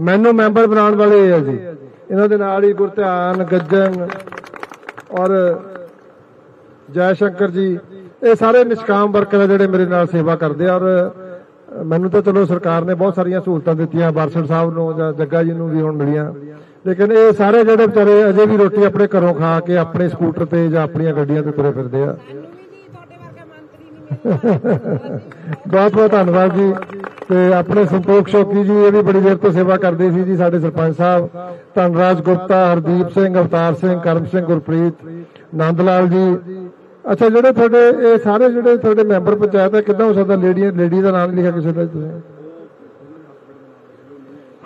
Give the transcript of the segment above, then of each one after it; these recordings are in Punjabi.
ਮੈਨੂੰ ਮੈਂਬਰ ਬਣਾਉਣ ਵਾਲੇ ਆ ਜੀ। ਇਹਨਾਂ ਦੇ ਨਾਲ ਹੀ ਗੁਰਧਿਆਨ ਗੱਜਨ ਔਰ ਜੈ ਸ਼ੰਕਰ ਜੀ ਇਹ ਸਾਰੇ ਨਿਸ਼ਕਾਮ ਵਰਕਰ ਆ ਜਿਹੜੇ ਮੇਰੇ ਨਾਲ ਸੇਵਾ ਕਰਦੇ ਆ ਔਰ ਮੈਨੂੰ ਤਾਂ ਚਲੋ ਸਰਕਾਰ ਨੇ ਬਹੁਤ ਸਾਰੀਆਂ ਸਹੂਲਤਾਂ ਦਿੱਤੀਆਂ ਬਾਰਸੜ ਸਾਹਿਬ ਨੂੰ ਜਾਂ ਜੱਗਾ ਜੀ ਨੂੰ ਵੀ ਹੁਣ ਮਿਲੀਆਂ। ਲੇਕਿਨ ਇਹ ਸਾਰੇ ਜਿਹੜੇ ਵਿਚਾਰੇ ਅਜੇ ਵੀ ਰੋਟੀ ਆਪਣੇ ਘਰੋਂ ਖਾ ਕੇ ਆਪਣੇ ਸਕੂਟਰ ਤੇ ਜਾਂ ਆਪਣੀਆਂ ਗੱਡੀਆਂ ਤੇ ਤੁਰੇ ਫਿਰਦੇ ਆ। ਬਹੁਤ ਬਹੁਤ ਧੰਨਵਾਦ ਜੀ। ਤੇ ਆਪਣੇ ਸੰਤੋਖ ਸ਼ੌਕੀ ਜੀ, ਇਹ ਵੀ ਬੜੀ ਦੇਰ ਤੋਂ ਸੇਵਾ ਕਰਦੇ ਸੀ ਜੀ, ਸਾਡੇ ਸਰਪੰਚ ਸਾਹਿਬ, ਧਨਰਾਜ ਗੁਪਤਾ, ਹਰਦੀਪ ਸਿੰਘ, ਅਵਤਾਰ ਸਿੰਘ, ਕਰਮ ਸਿੰਘ, ਗੁਰਪ੍ਰੀਤ ਨੰਦ ਲਾਲ ਜੀ। ਅੱਛਾ, ਜਿਹੜੇ ਤੁਹਾਡੇ, ਇਹ ਸਾਰੇ ਜਿਹੜੇ ਤੁਹਾਡੇ ਮੈਂਬਰ ਪੰਚਾਇਤ ਹੈ, ਕਿੱਦਾਂ ਹੋ ਸਕਦਾ ਲੇਡੀ ਲੇਡੀ ਦਾ ਨਾਮ ਲਿਖਿਆ ਕਿਸੇ ਦਾ ਤੁਸੀਂ?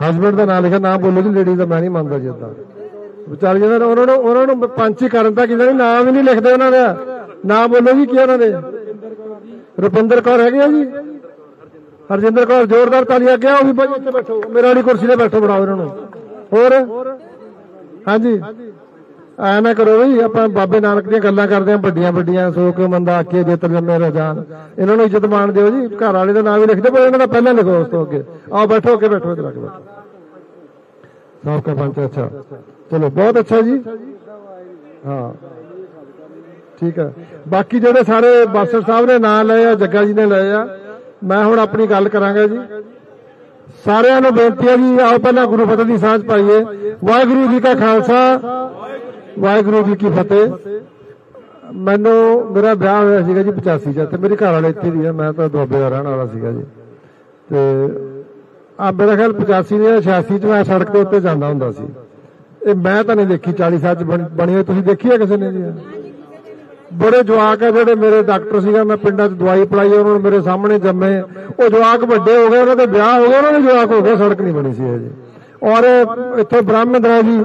ਹਸਬੰਡ ਦਾ ਨਾਮ ਲਿਖਿਆ, ਨਾਮ ਬੋਲੋ ਜੀ, ਲੇਡੀ ਦਾ, ਮੈਂ ਨਹੀਂ ਮੰਨਦਾ ਜੀ ਏਦਾਂ। ਵਿਚਾਰ ਜਿਹਨਾਂ ਉਹਨਾਂ ਨੂੰ ਉਹਨਾਂ ਨੂੰ ਪੰਚੀ ਕਰਨ ਦਾ ਕਿਹਦਾ ਨਾਮ ਹੀ ਨਹੀਂ ਲਿਖਦੇ ਉਹਨਾਂ ਦਾ। ਨਾਮ ਬੋਲੋ ਜੀ, ਕੀ ਉਹਨਾਂ ਦੇ? ਰੁਪਿੰਦਰ ਕੌਰ ਹੈਗੇ ਆ ਜੀ? ਹਰਜਿੰਦਰ ਕੌਰ ਜ਼ੋਰਦਾਰ ਤਾਲੀਆਂ ਅੱਗੇ ਆਓ ਵੀ ਭਾਈ ਇੱਥੇ ਬੈਠੋ, ਮੇਰੇ ਵਾਲੀ ਕੁਰਸੀ ਤੇ ਬੈਠੋ ਬਣਾਓ ਇਹਨਾਂ ਨੂੰ। ਹੋਰ? ਹਾਂਜੀ। ਐ ਨਾ ਕਰੋ ਵੀ ਆਪਾਂ ਬਾਬੇ ਨਾਨਕ ਦੀਆਂ ਗੱਲਾਂ ਕਰਦੇ ਆਂ, ਵੱਡੀਆਂ ਵੱਡੀਆਂ, ਸੋ ਕੇ ਮੰਦਾ ਆਖੇ ਜੇ ਤਰ ਰਜਾਨ ਇਹਨਾਂ ਨੂੰ ਇੱਜ਼ਤ ਮਾਣ ਦਿਓ ਜੀ, ਘਰ ਵਾਲੇ ਦਾ ਨਾਮ ਵੀ ਲਿਖਦੇ ਦਿਓ ਪਰ ਇਹਨਾਂ ਦਾ ਪਹਿਲਾਂ ਲਿਖੋ ਉਸ ਤੋਂ ਅੱਗੇ। ਆਓ ਬੈਠੋ, ਅੱਗੇ ਬੈਠੋ, ਇੱਧਰ ਆ ਕੇ ਬੈਠੋ। ਸਾਫ਼ ਪੰਚ ਅੱਛਾ। ਚਲੋ, ਬਹੁਤ ਅੱਛਾ ਜੀ। ਹਾਂ। ਠੀਕ ਹੈ ਬਾਕੀ ਜਿਹੜੇ ਸਾਰੇ ਬਾਸਰ ਸਾਹਿਬ ਨੇ, ਨਾਂ ਲਏ ਆ, ਜੱਗਾ ਜੀ ਨੇ ਲਏ ਆ। ਮੈਂ ਹੁਣ ਆਪਣੀ ਗੱਲ ਕਰਾਂਗਾ ਜੀ। ਸਾਰਿਆਂ ਨੂੰ ਬੇਨਤੀ ਹੈ ਜੀ, ਆਓ ਪਹਿਲਾਂ ਗੁਰੂ ਫਤਿਹ ਦੀ ਸਾਂਝ ਪਾਈਏ। ਵਾਹਿਗੁਰੂ ਜੀ ਕਾ ਖਾਲਸਾ, ਵਾਹਿਗੁਰੂ ਜੀ ਕੀ ਫਤਿਹ। ਮੈਨੂੰ, ਮੇਰਾ ਵਿਆਹ ਹੋਇਆ ਸੀਗਾ ਜੀ 85 ਚ, ਤੇ ਮੇਰੇ ਘਰ ਵਾਲੇ ਇੱਥੇ ਦੀ ਹੈ ਮੈਂ ਤਾਂ ਦੁਆਬੇ ਦਾ ਰਹਿਣ ਵਾਲਾ ਸੀਗਾ ਜੀ। ਤੇ ਆ ਮੇਰਾ ਖਿਆਲ 85 ਜਾਂ 86 ਚ ਮੈਂ ਸੜਕ ਦੇ ਉੱਤੇ ਜਾਂਦਾ ਹੁੰਦਾ ਸੀ। ਇਹ ਮੈਂ ਤਾਂ ਨਹੀਂ ਦੇਖੀ 40 ਸਾਲ ਚ ਬਣ- ਬਣੀ ਹੋਈ, ਤੁਸੀਂ ਦੇਖੀ ਹੈ ਕਿਸੇ ਨੇ ਜੀ? ਬੜੇ ਜਵਾਕ ਆ, ਜਿਹੜੇ ਮੇਰੇ ਡਾਕਟਰ ਸੀਗਾ, ਮੈਂ ਪਿੰਡਾਂ 'ਚ ਦਵਾਈ ਪਲਾਈ ਉਹਨਾਂ ਨੂੰ ਮੇਰੇ ਸਾਹਮਣੇ ਜੰਮੇ ਉਹ ਜਵਾਕ ਵੱਡੇ ਹੋ ਗਏ, ਉਹਨਾਂ ਦੇ ਵਿਆਹ ਹੋ ਗਏ, ਉਹਨਾਂ ਦੇ ਜਵਾਕ ਹੋ ਗਏ, ਸੜਕ ਨਹੀਂ ਬਣੀ ਸੀ ਇਹ ਔਰ ਇੱਥੇ ਬ੍ਰਾਹਮਣ ਜੀ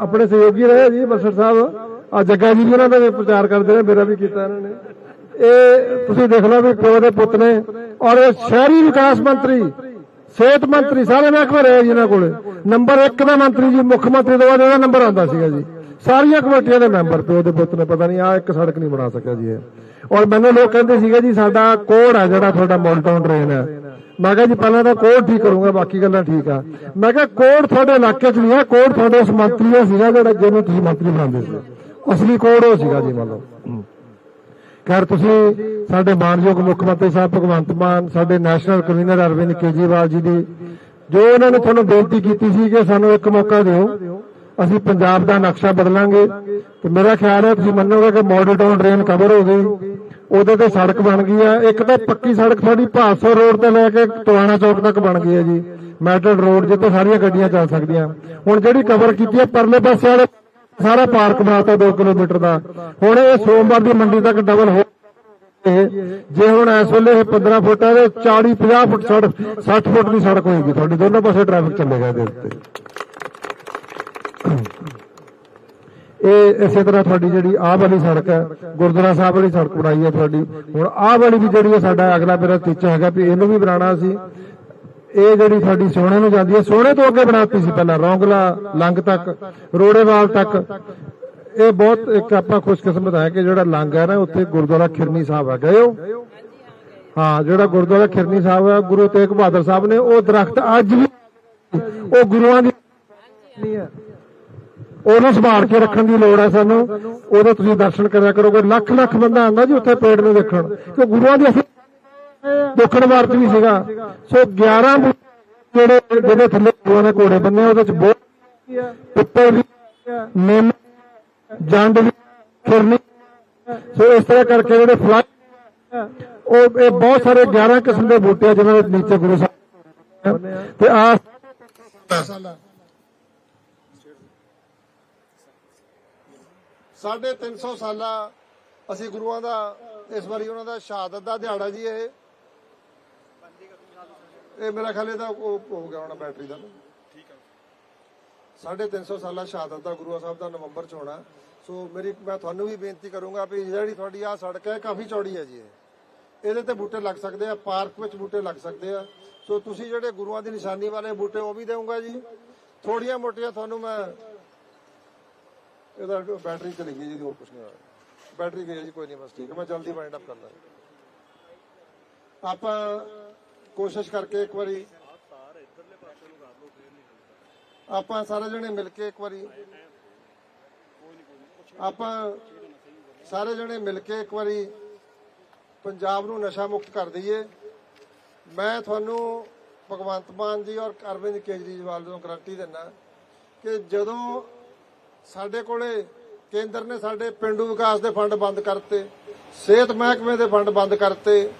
ਆਪਣੇ ਸਹਿਯੋਗੀ ਰਹੇ ਜੀ, ਬਸਰ ਸਾਹਿਬ। ਆ ਜੱਗਾ ਜੀ ਵੀ ਉਹਨਾਂ ਦਾ ਵੀ ਪ੍ਰਚਾਰ ਕਰਦੇ ਨੇ ਮੇਰਾ ਵੀ ਕੀਤਾ ਇਹਨਾਂ ਨੇ। ਇਹ ਤੁਸੀਂ ਦੇਖ ਲਓ ਵੀ ਪਿਓ ਦੇ ਪੁੱਤ ਨੇ, ਔਰ ਇਹ ਸ਼ਹਿਰੀ ਵਿਕਾਸ ਮੰਤਰੀ, ਸਿਹਤ ਮੰਤਰੀ, ਸਾਰੇ ਮਹਿਕਮੇ ਰਹੇ ਜੀ ਇਹਨਾਂ ਕੋਲ। ਨੰਬਰ 1 ਦਾ ਮੰਤਰੀ ਜੀ, ਮੁੱਖ ਮੰਤਰੀ ਤੋਂ ਬਾਅਦ ਇਹਦਾ ਨੰਬਰ ਆਉਂਦਾ ਸੀਗਾ ਜੀ। ਸਾਰੀਆਂ ਕਮੇਟੀਆਂ ਦੇ ਮੈਂਬਰ ਪਿਓ ਦੇ ਪੁੱਤ ਨੇ, ਪਤਾ ਨਹੀਂ ਆ ਇੱਕ ਸੜਕ ਨਹੀਂ ਬਣਾ ਸਕਿਆ ਜੀ ਇਹ। ਔਰ ਮੈਨੂੰ ਲੋਕ ਕਹਿੰਦੇ ਸੀਗੇ ਜੀ, ਸਾਡਾ ਕੋਡ ਆ ਜਿਹੜਾ ਤੁਹਾਡਾ ਮੋਲਟਾਊਨ ਟ੍ਰੇਨ ਹੈ। ਮੈਂ ਕਿਹਾ ਜੀ, ਪਹਿਲਾਂ ਤਾਂ ਕੋਡ ਠੀਕ ਕਰੂੰਗਾ, ਬਾਕੀ ਗੱਲਾਂ ਠੀਕ ਆ। ਮੈਂ ਕਿਹਾ ਕੋਡ ਤੁਹਾਡੇ ਇਲਾਕੇ 'ਚ ਨਹੀਂ ਹੈ ਕੋਡ ਤੁਹਾਡੇ ਉਸ ਮੰਤਰੀ ਦਾ ਸੀਗਾ ਜਿਹੜਾ ਜਿਹਨੂੰ ਤੁਸੀਂ ਮੰਤਰੀ ਬਣਾਉਂਦੇ ਸੀ। ਅਸਲੀ ਕੋਡ ਉਹ ਸੀਗਾ ਜੀ, ਮੰਨ ਲਓ। ਖੈਰ, ਤੁਸੀਂ ਸਾਡੇ ਮਾਨਯੋਗ ਮੁੱਖ ਮੰਤਰੀ ਸਾਹਿਬ ਭਗਵੰਤ ਮਾਨ, ਸਾਡੇ ਨੈਸ਼ਨਲ ਕਨਵੀਨਰ ਅਰਵਿੰਦ ਕੇਜਰੀਵਾਲ ਜੀ ਦੀ, ਜੋ ਉਹਨਾਂ ਨੇ ਤੁਹਾਨੂੰ ਬੇਨਤੀ ਕੀਤੀ ਸੀ ਕਿ ਸਾਨੂੰ ਇੱਕ ਮੌਕਾ ਦਿਓ ਅਸੀਂ ਪੰਜਾਬ ਦਾ ਨਕਸ਼ਾ ਬਦਲਾਂਗੇ। ਤੇ ਮੇਰਾ ਖਿਆਲ ਹੈ, ਤੁਸੀਂ ਮੰਨੋਗੇ ਕਿ ਮਾਡਲ ਟਾਊਨ ਟ੍ਰੇਨ ਕਵਰ ਹੋ ਗਈ। ਉਹਦੇ ਤੇ ਸੜਕ ਬਣ ਗਈ ਆ ਇੱਕ ਤਾਂ ਪੱਕੀ ਸੜਕ ਤੁਹਾਡੀ ਭਾਸੋ ਰੋਡ ਤੋਂ ਲੈ ਕੇ ਟਵਾਣਾ ਚੌਕ ਤੱਕ ਬਣ ਗਈ ਹੈ ਜੀ। ਮੈਟਲ ਰੋਡ ਜਿੱਥੇ ਸਾਰੀਆਂ ਗੱਡੀਆਂ ਚੱਲ ਸਕਦੀਆਂ। ਹੁਣ ਜਿਹੜੀ ਕਵਰ ਕੀਤੀ ਹੈ, ਪਰਲੇ ਪਾਸੇ ਵਾਲੇ ਸਾਰਾ ਪਾਰਕ ਬਣਾਤਾ 2 ਕਿਲੋਮੀਟਰ ਦਾ। ਹੁਣ ਇਹ ਸੋਮਵਾਰ ਦੀ ਮੰਡੀ ਤੱਕ ਡਬਲ ਹੋ ਜੇ ਹੁਣ ਇਸ ਵੇਲੇ ਇਹ 15 ਫੁੱਟ ਹੈ, ਤੇ 40 50 ਫੁੱਟ ਸੜਕ 60 ਫੁੱਟ ਦੀ ਸੜਕ ਹੋਏਗੀ। ਤੁਹਾਡੀ ਦੋਨੋਂ ਪਾਸੇ ਟ੍ਰੈਫਿਕ ਚੱਲੇਗਾ ਇਹਦੇ ਉੱਤੇ। ਇਹ ਇਸੇ ਤਰ੍ਹਾਂ ਤੁਹਾਡੀ ਜਿਹੜੀ ਆਹ ਵਾਲੀ ਸੜਕ ਹੈ, ਗੁਰਦੁਆਰਾ ਸਾਹਿਬ ਵਾਲੀ ਸੜਕ ਬਣਾਈ ਹੈ ਤੁਹਾਡੀ। ਹੁਣ ਆਹ ਵਾਲੀ ਵੀ ਜਿਹੜੀ ਹੈ ਸਾਡਾ ਅਗਲਾ ਮੇਰਾ ਟੀਚਾ ਹੈਗਾ ਵੀ ਇਹਨੂੰ ਵੀ ਬਣਾਉਣਾ ਸੀ। ਇਹ ਜਿਹੜੀ ਤੁਹਾਡੀ ਸੋਹਣੇ ਨੂੰ ਜਾਂਦੀ ਹੈ ਸੋਹਣੇ ਤੋਂ ਅੱਗੇ ਬਣਾਤੀ ਸੀ ਪਹਿਲਾਂ, ਰੌਂਗਲਾ ਲੰਗ ਤੱਕ, ਰੋੜੇਵਾਲ ਤੱਕ। ਇਹ ਬਹੁਤ ਇੱਕ ਆਪਾਂ ਖੁਸ਼ਕਿਸਮਤ ਹੈ ਕਿ ਜਿਹੜਾ ਲੰਗ ਹੈ ਨਾ, ਉੱਥੇ ਗੁਰਦੁਆਰਾ ਖਿਰਨੀ ਸਾਹਿਬ ਹੈ ਗਏ ਹੋ? ਹਾਂ, ਜਿਹੜਾ ਗੁਰਦੁਆਰਾ ਖਿਰਨੀ ਸਾਹਿਬ ਹੈ ਗੁਰੂ ਤੇਗ ਬਹਾਦਰ ਸਾਹਿਬ ਨੇ ਉਹ ਦਰਖਤ ਅੱਜ ਵੀ ਉਹ ਗੁਰੂਆਂ ਦੀ ਨਹੀਂ ਹੈ ਉਹਨੂੰ ਸੰਭਾਲ ਕੇ ਰੱਖਣ ਦੀ ਲੋੜ ਹੈ ਸਾਨੂੰ। ਉਹਦੇ ਤੁਸੀਂ ਦਰਸ਼ਨ ਕਰਿਆ ਕਰੋਗੇ। ਲੱਖ ਲੱਖ ਬੰਦਾ ਆਉਂਦਾ ਜੀ ਉੱਥੇ ਪੇੜ ਨੂੰ ਦੇਖਣ। ਕਿ ਗੁਰੂਆਂ ਦੀ ਅਸੀਂ ਦੇਖਣ ਵਾਰਤ ਵੀ ਸੀਗਾ। ਸੋ 11 ਜਿਹੜੇ ਜਿਹਦੇ ਥੱਲੇ ਗੁਰੂਆਂ ਨੇ ਘੋੜੇ ਬੰਨੇ, ਉਹਦੇ ਚ ਬਹੁਤ ਪਿੱਪਲ ਵੀ ਨਿੰਮ ਜੰਡ ਵੀ ਖਿਰਨੀ ਸੋ ਇਸ ਤਰ੍ਹਾਂ ਕਰਕੇ ਜਿਹੜੇ ਫਲਾਈ ਉਹ ਇਹ ਬਹੁਤ ਸਾਰੇ 11 ਕਿਸਮ ਦੇ ਬੂਟੇ ਆ ਜਿਨ੍ਹਾਂ ਦੇ ਨੀਚੇ ਗੁਰੂ ਸਾਹਿਬ ਤੇ ਆ ਸਾਢੇ 300 ਸਾਲਾ ਅਸੀਂ ਗੁਰੂਆਂ ਦਾ, ਇਸ ਵਾਰੀ ਉਹਨਾਂ ਦਾ ਸ਼ਹਾਦਤ ਦਾ ਦਿਹਾੜਾ ਜੀ ਇਹ। ਇਹ ਮੇਰਾ ਖਿਆਲ ਇਹਦਾ ਉਹ ਹੋ ਗਿਆ ਹੋਣਾ ਬੈਟਰੀ ਦਾ। ਠੀਕ ਹੈ ਸਾਢੇ 300 ਸਾਲਾ ਸ਼ਹਾਦਤ ਦਾ ਗੁਰੂਆਂ ਸਾਹਿਬ ਦਾ ਨਵੰਬਰ ਚ ਹੋਣਾ। ਸੋ ਮੇਰੀ, ਮੈਂ ਤੁਹਾਨੂੰ ਵੀ ਬੇਨਤੀ ਕਰੂੰਗਾ ਵੀ ਜਿਹੜੀ ਤੁਹਾਡੀ ਆ ਸੜਕ ਹੈ ਕਾਫੀ ਚੌੜੀ ਹੈ ਜੀ ਇਹ। ਇਹਦੇ ਤੇ ਬੂਟੇ ਲੱਗ ਸਕਦੇ ਆ, ਪਾਰਕ ਵਿੱਚ ਬੂਟੇ ਲੱਗ ਸਕਦੇ ਆ। ਸੋ ਤੁਸੀਂ ਜਿਹੜੇ ਗੁਰੂਆਂ ਦੀ ਨਿਸ਼ਾਨੀ ਵਾਲੇ ਬੂਟੇ ਉਹ ਵੀ ਦੇਵਾਂਗਾ ਜੀ। ਥੋੜੀਆਂ ਮੋਟੀਆਂ ਤੁਹਾਨੂੰ ਮੈਂ ਇਹਦਾ ਬੈਟਰੀ ਚਲੀ ਗਈ ਜੀ, ਹੋਰ ਕੁਝ ਨਹੀਂ ਹੋਇਆ। ਬੈਟਰੀ ਗਈ ਜੀ, ਕੋਈ ਨਹੀਂ, ਬਸ ਠੀਕ ਹੈ, ਮੈਂ ਜਲਦੀ ਵਾਈਂਡ ਅਪ ਕਰਦਾ। ਆਪਾਂ ਕੋਸ਼ਿਸ਼ ਕਰਕੇ ਇੱਕ ਵਾਰੀ ਆਪਾਂ ਸਾਰੇ ਜਣੇ ਮਿਲ ਕੇ ਇੱਕ ਵਾਰੀ ਆਪਾਂ ਸਾਰੇ ਜਣੇ ਮਿਲ ਕੇ ਇੱਕ ਵਾਰੀ ਪੰਜਾਬ ਨੂੰ ਨਸ਼ਾ ਮੁਕਤ ਕਰ ਦਈਏ। ਮੈਂ ਤੁਹਾਨੂੰ ਭਗਵੰਤ ਮਾਨ ਜੀ ਔਰ ਅਰਵਿੰਦ ਕੇਜਰੀਵਾਲ ਨੂੰ ਗਰੰਟੀ ਦਿੰਦਾ ਕਿ ਜਦੋਂ ਸਾਡੇ ਕੋਲੇ ਕੇਂਦਰ ਨੇ ਸਾਡੇ ਪਿੰਡੂ ਵਿਕਾਸ ਦੇ ਫੰਡ ਬੰਦ ਕਰਤੇ, ਸਿਹਤ ਮਹਿਕਮੇ ਦੇ ਫੰਡ ਬੰਦ ਕਰਤੇ,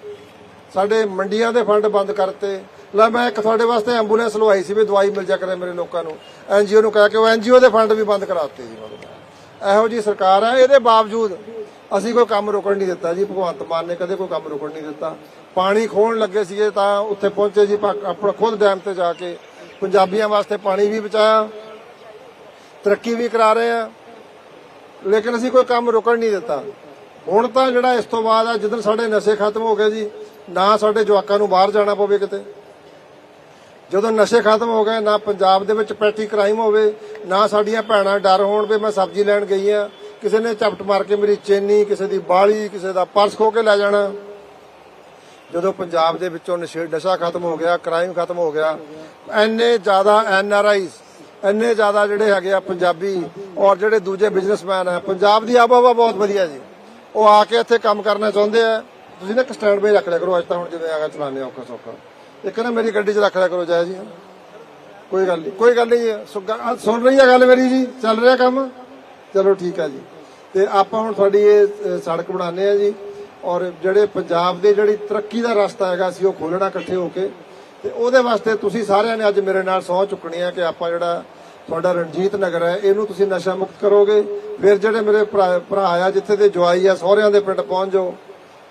ਸਾਡੇ ਮੰਡੀਆਂ ਦੇ ਫੰਡ ਬੰਦ ਕਰਤੇ। ਲੈ ਮੈਂ ਇੱਕ ਤੁਹਾਡੇ ਵਾਸਤੇ ਐਂਬੂਲੈਂਸ ਲਵਾਈ ਸੀ ਵੀ ਦਵਾਈ ਮਿਲ ਜਾ ਕਰੇ ਮੇਰੇ ਲੋਕਾਂ ਨੂੰ। ਐਨਜੀਓ ਨੂੰ ਕਹਿ ਕੇ ਉਹ ਐਨਜੀਓ ਦੇ ਫੰਡ ਵੀ ਬੰਦ ਕਰਾਤੇ ਜੀ ਮਤਲਬ ਇਹੋ ਜੀ ਸਰਕਾਰ ਹੈ ਇਹਦੇ ਬਾਵਜੂਦ ਅਸੀਂ ਕੋਈ ਕੰਮ ਰੁਕਣ ਨਹੀਂ ਦਿੱਤਾ ਜੀ, ਭਗਵੰਤ ਮਾਨ ਨੇ ਕਦੇ ਕੋਈ ਕੰਮ ਰੁਕਣ ਨਹੀਂ ਦਿੱਤਾ। ਪਾਣੀ ਖੋਣ ਲੱਗੇ ਸੀਗੇ ਤਾਂ ਉੱਥੇ ਪਹੁੰਚੇ ਜੀ ਪਾ- ਆਪਣਾ ਖੁਦ ਡੈਮ ਤੇ ਜਾ ਕੇ। ਪੰਜਾਬੀਆਂ ਵਾਸਤੇ ਪਾਣੀ ਵੀ ਬਚਾਇਆ ਤਰੱਕੀ ਵੀ ਕਰਾ ਰਹੇ ਆ। ਲੇਕਿਨ ਅਸੀਂ ਕੋਈ ਕੰਮ ਰੁਕਣ ਨਹੀਂ ਦਿੱਤਾ। ਹੁਣ ਤਾਂ ਜਿਹੜਾ ਇਸ ਤੋਂ ਬਾਅਦ ਆ ਜਦੋਂ ਸਾਡੇ ਨਸ਼ੇ ਖਤਮ ਹੋ ਗਏ ਜੀ, ਨਾ ਸਾਡੇ ਜਵਾਕਾਂ ਨੂੰ ਬਾਹਰ ਜਾਣਾ ਪਵੇ ਕਿਤੇ। ਜਦੋਂ ਨਸ਼ੇ ਖਤਮ ਹੋ ਗਏ, ਨਾ ਪੰਜਾਬ ਦੇ ਵਿੱਚ ਪੈਟੀ ਕ੍ਰਾਈਮ ਹੋਵੇ, ਨਾ ਸਾਡੀਆਂ ਭੈਣਾਂ ਡਰ ਹੋਣ ਵੀ ਮੈਂ ਸਬਜ਼ੀ ਲੈਣ ਗਈ ਆ। ਕਿਸੇ ਨੇ ਝਪਟ ਮਾਰ ਕੇ ਮੇਰੀ ਚੇਨੀ, ਕਿਸੇ ਦੀ ਬਾਲੀ, ਕਿਸੇ ਦਾ ਪਰਸ ਖੋ ਕੇ ਲੈ ਜਾਣਾ। ਜਦੋਂ ਪੰਜਾਬ ਦੇ ਵਿੱਚੋਂ ਨਸ਼ੇ ਨਸ਼ਾ ਖਤਮ ਹੋ ਗਿਆ, ਕ੍ਰਾਈਮ ਖਤਮ ਹੋ ਗਿਆ ਐਨੇ ਜ਼ਿਆਦਾ ਐਨ ਆਰ ਆਈਜ਼ ਇੰਨੇ ਜ਼ਿਆਦਾ ਜਿਹੜੇ ਹੈਗੇ ਆ ਪੰਜਾਬੀ ਔਰ ਜਿਹੜੇ ਦੂਜੇ ਬਿਜ਼ਨਸਮੈਨ ਆ, ਪੰਜਾਬ ਦੀ ਆਬਹਵਾ ਬਹੁਤ ਵਧੀਆ ਜੀ। ਉਹ ਆ ਕੇ ਇੱਥੇ ਕੰਮ ਕਰਨਾ ਚਾਹੁੰਦੇ ਆ। ਤੁਸੀਂ ਨਾ ਇੱਕ ਸਟੈਂਡ 'ਤੇ ਰੱਖ ਲਿਆ ਕਰੋ, ਅੱਜ ਤਾਂ ਹੁਣ ਜਿਵੇਂ ਆਗਾ ਚਲਾਉਂਦੇ ਔਖਾ ਸੌਖਾ। ਇੱਕ ਨਾ ਮੇਰੀ ਗੱਡੀ 'ਚ ਰੱਖ ਲਿਆ ਕਰੋ ਜਾਇ ਜੀ ਕੋਈ ਗੱਲ ਨਹੀਂ, ਕੋਈ ਗੱਲ ਨਹੀਂ ਸੁਣ ਰਹੀ ਆ ਗੱਲ ਮੇਰੀ ਜੀ, ਚੱਲ ਰਿਹਾ ਕੰਮ? ਚਲੋ ਠੀਕ ਆ ਜੀ। ਤੇ ਆਪਾਂ ਹੁਣ ਤੁਹਾਡੀ ਇਹ ਸੜਕ ਬਣਾਉਂਦੇ ਆ ਜੀ। ਔਰ ਜਿਹੜੇ ਪੰਜਾਬ ਦੇ ਜਿਹੜੀ ਤਰੱਕੀ ਦਾ ਰਸਤਾ ਹੈਗਾ ਸੀ, ਉਹ ਖੋਲਣਾ ਇਕੱਠੇ ਹੋ ਕੇ ਤੇ ਉਹਦੇ ਵਾਸਤੇ ਤੁਸੀਂ ਸਾਰਿਆਂ ਨੇ ਅੱਜ ਮੇਰੇ ਨਾਲ ਸਹੁੰ ਚੁੱਕਣੀ ਹੈ ਕਿ ਆਪਾਂ ਜਿਹੜਾ ਤੁਹਾਡਾ ਰਣਜੀਤ ਨਗਰ ਹੈ, ਇਹਨੂੰ ਤੁਸੀਂ ਨਸ਼ਾ ਮੁਕਤ ਕਰੋਗੇ। ਫਿਰ ਜਿਹੜੇ ਮੇਰੇ ਭਰਾ ਆ, ਜਿੱਥੇ ਦੇ ਜਵਾਈ ਆ, ਸਹੁਰਿਆਂ ਦੇ ਪਿੰਡ ਪਹੁੰਚ ਜਾਓ।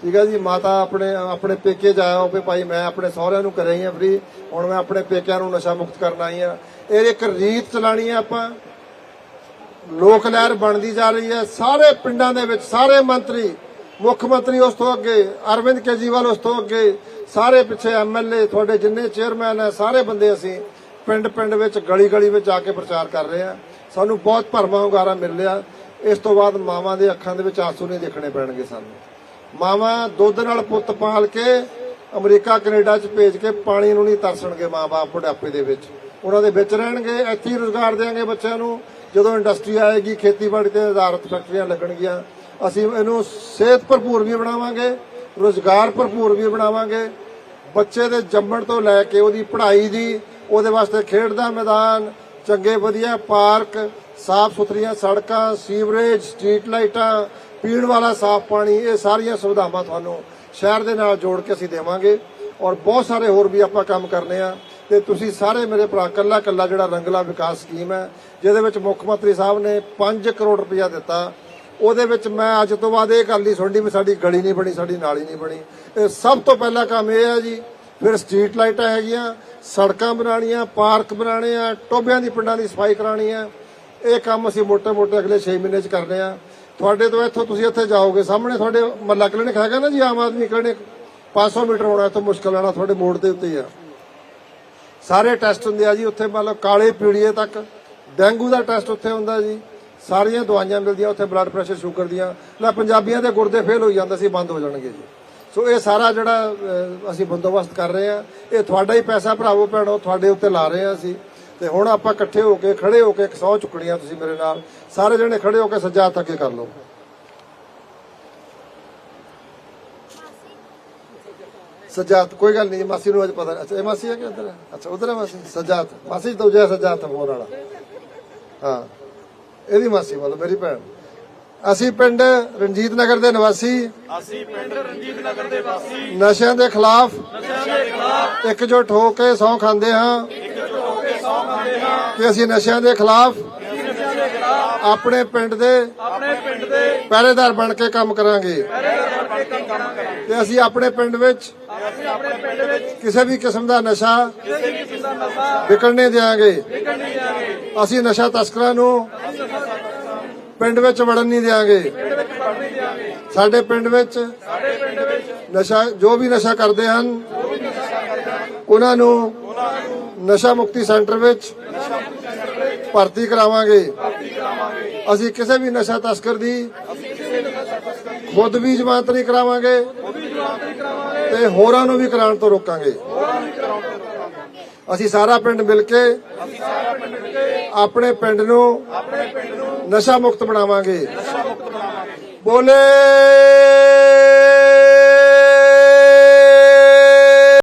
ਠੀਕ ਹੈ ਜੀ? ਮਾਤਾ ਆਪਣੇ ਆਪਣੇ ਪੇਕੇ ਜਾਇਓ ਵੀ ਭਾਈ, ਮੈਂ ਆਪਣੇ ਸਹੁਰਿਆਂ ਨੂੰ ਕਰਾਈ ਆ ਫਰੀ ਹੁਣ ਮੈਂ ਆਪਣੇ ਪੇਕਿਆਂ ਨੂੰ ਨਸ਼ਾ ਮੁਕਤ ਕਰਨ ਆਈ ਆ ਇਹ ਇੱਕ ਰੀਤ ਚਲਾਣੀ ਹੈ ਆਪਾਂ। ਲੋਕ ਲਹਿਰ ਬਣਦੀ ਜਾ ਰਹੀ ਹੈ। ਸਾਰੇ ਪਿੰਡਾਂ ਦੇ ਵਿੱਚ ਸਾਰੇ ਮੰਤਰੀ, ਮੁੱਖ ਮੰਤਰੀ ਉਸ ਤੋਂ ਅੱਗੇ, ਅਰਵਿੰਦ ਕੇਜਰੀਵਾਲ ਉਸ ਤੋਂ ਅੱਗੇ ਸਾਰੇ ਪਿੱਛੇ ਐਮਐਲਏ ਤੁਹਾਡੇ ਜਿੰਨੇ ਚੇਅਰਮੈਨ ਹੈ, ਸਾਰੇ ਬੰਦੇ ਅਸੀਂ ਪਿੰਡ ਪਿੰਡ ਵਿੱਚ, ਗਲੀ ਗਲੀ ਵਿੱਚ ਜਾ ਕੇ ਪ੍ਰਚਾਰ ਕਰ ਰਹੇ ਹਾਂ। ਸਾਨੂੰ ਬਹੁਤ ਭਰਮਾ ਹੁੰਗਾਰਾ ਮਿਲ ਰਿਹਾ। ਇਸ ਤੋਂ ਬਾਅਦ ਮਾਵਾਂ ਦੇ ਅੱਖਾਂ ਦੇ ਵਿੱਚ ਆਸੂ ਨਹੀਂ ਦੇਖਣੇ ਪੈਣਗੇ ਸਾਨੂੰ। ਮਾਵਾਂ ਦੁੱਧ ਨਾਲ ਪੁੱਤ ਪਾਲ ਕੇ ਅਮਰੀਕਾ, ਕੈਨੇਡਾ ਚ ਭੇਜ ਕੇ ਪਾਣੀ ਨੂੰ ਨਹੀਂ ਤਰਸਣਗੇ ਮਾਂ-ਬਾਪ ਬੁਢਾਪੇ ਦੇ ਵਿੱਚ। ਉਹਨਾਂ ਦੇ ਵਿੱਚ ਰਹਿਣਗੇ, ਇੱਥੇ ਹੀ ਰੋਜ਼ਗਾਰ ਦੇਵਾਂਗੇ ਬੱਚਿਆਂ ਨੂੰ। ਜਦੋਂ ਇੰਡਸਟਰੀ ਆਏਗੀ, ਖੇਤੀਬਾੜੀ ਤੇ ਆਧਾਰਿਤ ਫੈਕਟਰੀਆਂ ਲੱਗਣਗੀਆਂ। ਅਸੀਂ ਇਹਨੂੰ ਸਿਹਤ ਭਰਪੂਰ ਵੀ ਬਣਾਵਾਂਗੇ। ਰੋਜ਼ਗਾਰ ਭਰਪੂਰ ਵੀ ਬਣਾਵਾਂਗੇ। ਬੱਚੇ ਦੇ ਜੰਮਣ ਤੋਂ ਲੈ ਕੇ ਉਹਦੀ ਪੜ੍ਹਾਈ ਦੀ, ਉਹਦੇ ਵਾਸਤੇ ਖੇਡ ਦਾ ਮੈਦਾਨ, ਚੰਗੇ ਵਧੀਆ ਪਾਰਕ, ਸਾਫ਼ ਸੁਥਰੀਆਂ ਸੜਕਾਂ, ਸੀਵਰੇਜ, ਸਟਰੀਟ ਲਾਈਟਾਂ, ਪੀਣ ਵਾਲਾ ਸਾਫ਼ ਪਾਣੀ, ਇਹ ਸਾਰੀਆਂ ਸੁਵਿਧਾਵਾਂ ਤੁਹਾਨੂੰ ਸ਼ਹਿਰ ਦੇ ਨਾਲ ਜੋੜ ਕੇ ਅਸੀਂ ਦੇਵਾਂਗੇ। ਔਰ ਬਹੁਤ ਸਾਰੇ ਹੋਰ ਵੀ ਆਪਾਂ ਕੰਮ ਕਰਨੇ ਆ। ਤੇ ਤੁਸੀਂ ਸਾਰੇ ਮੇਰੇ ਭਰਾ ਕੱਲਾ ਕੱਲਾ ਜਿਹੜਾ ਰੰਗਲਾ ਵਿਕਾਸ ਸਕੀਮ ਹੈ, ਜਿਹਦੇ ਵਿੱਚ ਮੁੱਖ ਮੰਤਰੀ ਸਾਹਿਬ ਨੇ 5 ਕਰੋੜ ਰੁਪਇਆ ਦਿੱਤਾ। ਉਹਦੇ ਵਿੱਚ ਮੈਂ ਅੱਜ ਤੋਂ ਬਾਅਦ ਇਹ ਗੱਲ ਨਹੀਂ ਸੁਣਨੀ ਵੀ ਸਾਡੀ ਗਲੀ ਨਹੀਂ ਬਣੀ, ਸਾਡੀ ਨਾਲੀ ਨਹੀਂ ਬਣੀ। ਇਹ ਸਭ ਤੋਂ ਪਹਿਲਾ ਕੰਮ ਇਹ ਆ ਜੀ, ਫਿਰ ਸਟਰੀਟ ਲਾਈਟਾਂ ਹੈਗੀਆਂ, ਸੜਕਾਂ ਬਣਾਉਣੀਆਂ, ਪਾਰਕ ਬਣਾਉਣੇ ਆ ਟੋਬਿਆਂ ਦੀ ਪਿੰਡਾਂ ਦੀ ਸਫ਼ਾਈ ਕਰਾਣੀ ਆ। ਇਹ ਕੰਮ ਅਸੀਂ ਮੋਟੇ-ਮੋਟੇ ਅਗਲੇ 6 ਮਹੀਨੇ 'ਚ ਕਰਨੇ ਆ। ਤੁਹਾਡੇ ਤੋਂ ਇੱਥੋਂ ਤੁਸੀਂ ਇੱਥੇ ਜਾਓਗੇ, ਸਾਹਮਣੇ ਤੁਹਾਡੇ ਮੱਲਾ ਕਲੀਨਿਕ ਹੈਗਾ ਨਾ ਜੀ, ਆਮ ਆਦਮੀ ਕਲੀਨਿਕ 500 ਮੀਟਰ ਹੋਣਾ ਇੱਥੋਂ ਮੁਸ਼ਕਲ ਆਣਾ ਤੁਹਾਡੇ ਮੋੜ ਦੇ ਉੱਤੇ ਆ। ਸਾਰੇ ਟੈਸਟ ਹੁੰਦੇ ਆ ਜੀ, ਉੱਥੇ ਮੰਨ ਲਓ ਕਾਲੇ ਪੀੜੀਏ ਤੱਕ, ਡੈਂਗੂ ਦਾ ਟੈਸਟ ਉੱਥੇ ਹੁੰਦਾ ਜੀ। ਸਾਰੀਆਂ ਦਵਾਈਆਂ ਮਿਲਦੀਆਂ, ਉੱਥੇ ਬਲੱਡ ਪ੍ਰੈਸ਼ਰ ਸ਼ੂਗਰ ਦੀਆਂ। ਲੈ, ਪੰਜਾਬੀਆਂ ਦੇ ਗੁਰਦੇ ਫੇਲ ਹੋਈ ਜਾਂਦੇ ਸੀ ਬੰਦ ਹੋ ਜਾਣਗੇ ਜੀ। ਸੋ ਇਹ ਸਾਰਾ ਜਿਹੜਾ ਅਸੀਂ ਬੰਦੋਬਸਤ ਕਰ ਰਹੇ ਆ ਇਹ ਤੁਹਾਡਾ ਹੀ ਪੈਸਾ ਭਰਾਵੋ ਭੈਣੋ, ਤੁਹਾਡੇ ਉੱਤੇ ਲਾ ਰਹੇ ਆ ਅਸੀਂ। ਤੇ ਹੁਣ ਆਪਾਂ ਇਕੱਠੇ ਹੋ ਕੇ, ਖੜੇ ਹੋ ਕੇ ਇੱਕ ਚੁੱਕਣੀਆਂ ਤੁਸੀਂ ਮੇਰੇ ਨਾਲ। ਸਾਰੇ ਜਣੇ ਖੜੇ ਹੋ ਕੇ ਸੱਜਾ ਹੱਥ ਅੱਗੇ ਕਰ ਲਓ। ਸਜਾਤ ਕੋਈ ਗੱਲ ਨਹੀਂ ਮਾਸੀ ਨੂੰ ਅੱਜ ਪਤਾ ਅੱਛਾ, ਇਹ ਮਾਸੀ ਹੈ ਕਿ ਅੰਦਰ ਅੱਛਾ, ਉਧਰ ਹੈ ਮਾਸੀ। ਸਜਾਤ ਮਾਸੀ ਤੋਂ ਜਿਆ ਸਜਾਤ ਹੋਣ ਵਾਲਾ। ਹਾਂ। ਇਹਦੀ ਮਾਸੀ ਮਤਲਬ ਮੇਰੀ ਭੈਣ। ਅਸੀਂ ਪਿੰਡ ਰਣਜੀਤ ਨਗਰ ਦੇ ਨਿਵਾਸੀ। ਅਸੀਂ ਪਿੰਡ ਰਣਜੀਤ ਨਗਰ ਦੇ ਵਾਸੀ। ਨਸ਼ਿਆਂ ਦੇ ਖਿਲਾਫ ਨਸ਼ਿਆਂ ਦੇ ਖਿਲਾਫ ਇਕਜੁੱਟ ਹੋ ਕੇ ਸਹੁੰ ਖਾਂਦੇ ਹਾਂ। ਕਿ ਅਸੀਂ ਨਸ਼ਿਆਂ ਦੇ ਖਿਲਾਫ ਆਪਣੇ ਪਿੰਡ ਦੇ ਆਪਣੇ ਪਿੰਡ ਦੇ ਪਹਿਰੇਦਾਰ ਬਣ ਕੇ ਕੰਮ ਕਰਾਂਗੇ। ਪਹਿਰੇਦਾਰ ਬਣ ਕੇ ਕੰਮ ਕਰਾਂਗੇ। ਤੇ ਅਸੀਂ ਆਪਣੇ ਪਿੰਡ ਵਿੱਚ ਅਸੀਂ ਆਪਣੇ ਪਿੰਡ ਵਿੱਚ ਕਿਸੇ ਵੀ ਕਿਸਮ ਦਾ ਨਸ਼ਾ ਕਿਸੇ ਵੀ ਕਿਸਮ ਦਾ ਨਸ਼ਾ ਵਿਕਣ ਨਹੀਂ ਦਿਆਂਗੇ। ਵਿਕਣ ਨਹੀਂ ਦਿਆਂਗੇ। ਅਸੀਂ ਨਸ਼ਾ ਤਸਕਰਾਂ ਨੂੰ ਪਿੰਡ ਵਿੱਚ ਵੜਨ ਨਹੀਂ ਦਿਆਂਗੇ। ਸਾਡੇ ਪਿੰਡ ਵਿੱਚ ਨਸ਼ਾ, ਜੋ ਵੀ ਨਸ਼ਾ ਕਰਦੇ ਹਨ, ਉਹਨਾਂ ਨੂੰ ਨਸ਼ਾ ਮੁਕਤੀ ਸੈਂਟਰ ਵਿੱਚ ਭਰਤੀ ਕਰਾਵਾਂਗੇ। ਅਸੀਂ ਕਿਸੇ ਵੀ ਨਸ਼ਾ ਤਸਕਰ ਦੀ ਖੁਦ ਵੀ ਜ਼ਮਾਨਤ ਨਹੀਂ ਕਰਾਵਾਂਗੇ ਤੇ ਹੋਰਾਂ ਨੂੰ ਵੀ ਕਰਾਉਣ ਤੋਂ ਰੋਕਾਂਗੇ। ਅਸੀਂ ਸਾਰਾ ਪਿੰਡ ਮਿਲ ਕੇ ਆਪਣੇ ਪਿੰਡ ਨੂੰ ਨਸ਼ਾ ਮੁਕਤ ਬਣਾਵਾਂਗੇ। ਬੋਲੇ